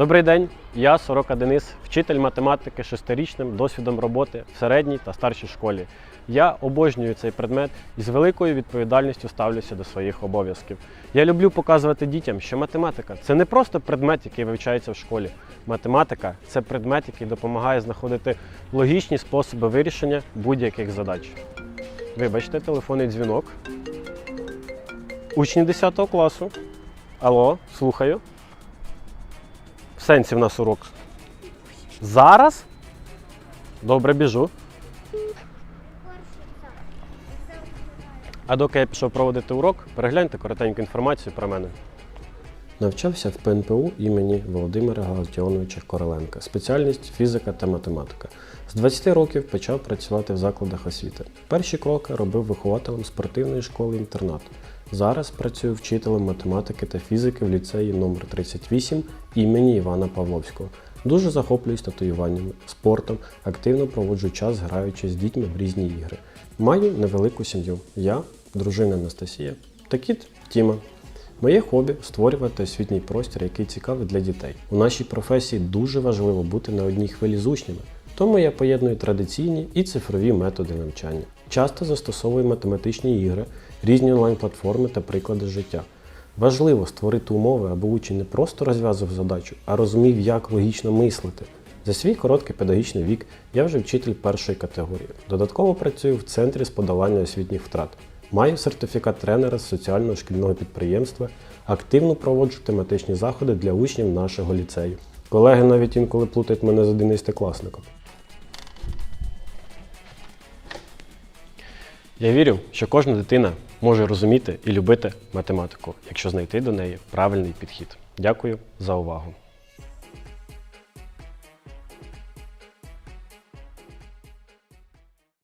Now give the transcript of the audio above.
Добрий день, я Сорока Денис, вчитель математики шестирічним досвідом роботи в середній та старшій школі. Я обожнюю цей предмет і з великою відповідальністю ставлюся до своїх обов'язків. Я люблю показувати дітям, що математика це не просто предмет, який вивчається в школі. Математика це предмет, який допомагає знаходити логічні способи вирішення будь-яких задач. Вибачте, телефонний дзвінок. Учні 10 класу. Алло, слухаю. В сенсі в нас урок. Зараз? Добре, біжу. А доки я пішов проводити урок, перегляньте коротеньку інформацію про мене. Навчався в ПНПУ імені Володимира Галактіоновича Короленка. Спеціальність фізика та математика. З 20 років почав працювати в закладах освіти. Перші кроки робив вихователем спортивної школи інтернату. Зараз працюю вчителем математики та фізики в ліцеї номер 38 імені Івана Павловського. Дуже захоплююсь татуюваннями, спортом, активно проводжу час, граючи з дітьми в різні ігри. Маю невелику сім'ю. Я, дружина Анастасія та кіт Тіма. Моє хобі створювати освітній простір, який цікавий для дітей. У нашій професії дуже важливо бути на одній хвилі з учнями, тому я поєдную традиційні і цифрові методи навчання. Часто застосовую математичні ігри, різні онлайн-платформи та приклади життя. Важливо створити умови, аби учень не просто розв'язував задачу, а розумів, як логічно мислити. За свій короткий педагогічний вік я вже вчитель першої категорії. Додатково працюю в центрі з подолання освітніх втрат. Маю сертифікат тренера з соціального шкільного підприємства, активно проводжу тематичні заходи для учнів нашого ліцею. Колеги навіть інколи плутають мене з 11-класником. Я вірю, що кожна дитина може розуміти і любити математику, якщо знайти до неї правильний підхід. Дякую за увагу.